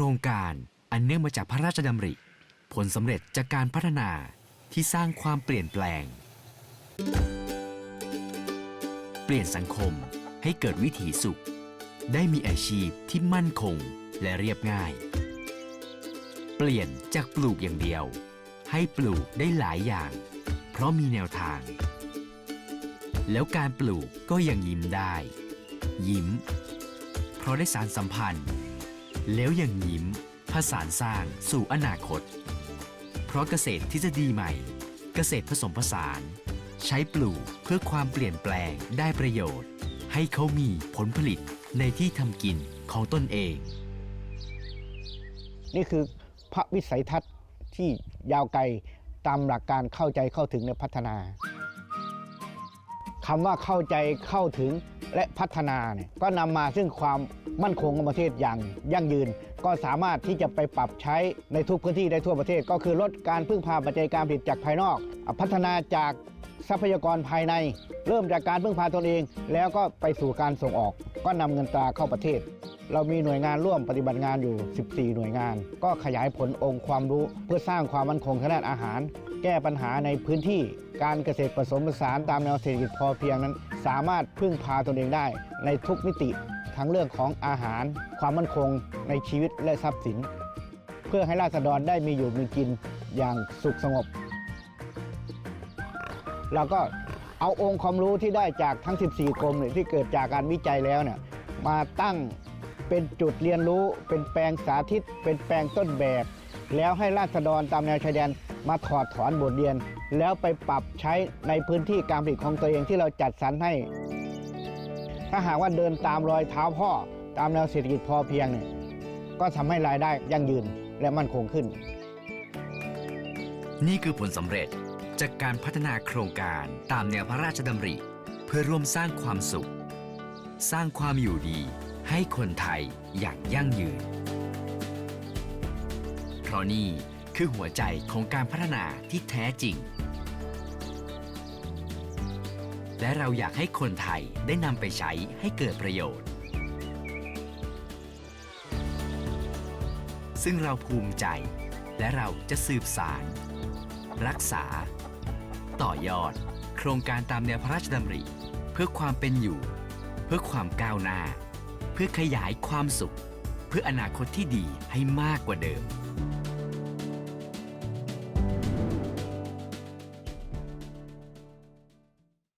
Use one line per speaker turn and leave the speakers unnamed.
รงการอันเนื่องมาจากพระราชดำริ ผลสำเร็จจากการพัฒนาที่สร้างความเปลี่ยนแปลง เปลี่ยนสังคมให้เกิดวิถีสุข ได้มีอาชีพที่มั่นคงและเรียบง่าย เปลี่ยนจากปลูกอย่างเดียว ให้ปลูกได้หลายอย่าง เพราะมีแนวทาง แล้วการปลูกก็ยังยิ้มได้ ยิ้ม เพราะได้สารสัมพันธ์ แล้วยังยิ้มผสานสร้างสู่อนาคต เพราะเกษตรที่จะดีใหม่ เกษตรผสมผสาน ใช้ปลูกเพื่อความเปลี่ยนแปลงได้ประโยชน์ ให้เขามีผลผลิตในที่ทำกินของตนเอง
นี่คือพระวิสัยทัศน์ที่ยาวไกลตามหลักการเข้าใจเข้าถึงและพัฒนา คำว่าเข้าใจเข้าถึงและพัฒนาเนี่ยก็นำมาซึ่งความมั่นคงของประเทศอย่างยั่งยืน ก็สามารถที่จะไปปรับใช้ในทุกพื้นที่ได้ทั่วประเทศ ก็คือลดการพึ่งพาปัจจัยการผลิตจากภายนอก พัฒนาจากทรัพยากรภายใน เริ่มจากการพึ่งพาตนเอง แล้วก็ไปสู่การส่งออก ก็นำเงินตราเข้าประเทศ เรามีหน่วยงานร่วมปฏิบัติงานอยู่ 14 หน่วยงาน ก็ขยายผลองค์ความรู้ เพื่อสร้างความมั่นคงทางด้านอาหาร แก้ปัญหาในพื้นที่การเกษตรผสมผสานตามแนวเศรษฐกิจพอเพียงนั้น สามารถพึ่งพาตนเองได้ในทุกมิติ ทั้งเรื่องของอาหาร ความมั่นคงในชีวิตและทรัพย์สิน เพื่อให้ราษฎรได้มีอยู่มีกินอย่างสุขสงบ เราก็เอาองค์ความรู้ที่ได้จากทั้ง 14กรมเนี่ยที่เกิดจากการวิจัยแล้วเนี่ยมาตั้งเป็นจุดเรียนรู้ เป็นแปลงสาธิต เป็นแปลงต้นแบบ แล้วให้ราษฎรตามแนวชายแดนมาถอดถอนบทเรียน แล้วไปปรับใช้ในพื้นที่การผลิตของตัวเองที่เราจัดสรรให้ ถ้าหากว่าเดินตามรอยเท้าพ่อ ตามแนวเศรษฐกิจพอเพียงเนี่ยก็ทำให้รายได้ยั่งยืนและมั่นคงขึ้น
นี่คือผลสำเร็จ จากการพัฒนาโครงการตามแนวพระราชดำริ เพื่อร่วมสร้างความสุข สร้างความอยู่ดี ให้คนไทยอย่างยั่งยืน เพราะนี่คือหัวใจของการพัฒนาที่แท้จริง และเราอยากให้คนไทยได้นำไปใช้ให้เกิดประโยชน์ ซึ่งเราภูมิใจ และเราจะสืบสาร รักษา ต่อยอด โครงการตามแนวพระราชดำริ เพื่อความเป็นอยู่ เพื่อความก้าวหน้า เพื่อขยายความสุข เพื่ออนาคตที่ดีให้มากกว่าเดิม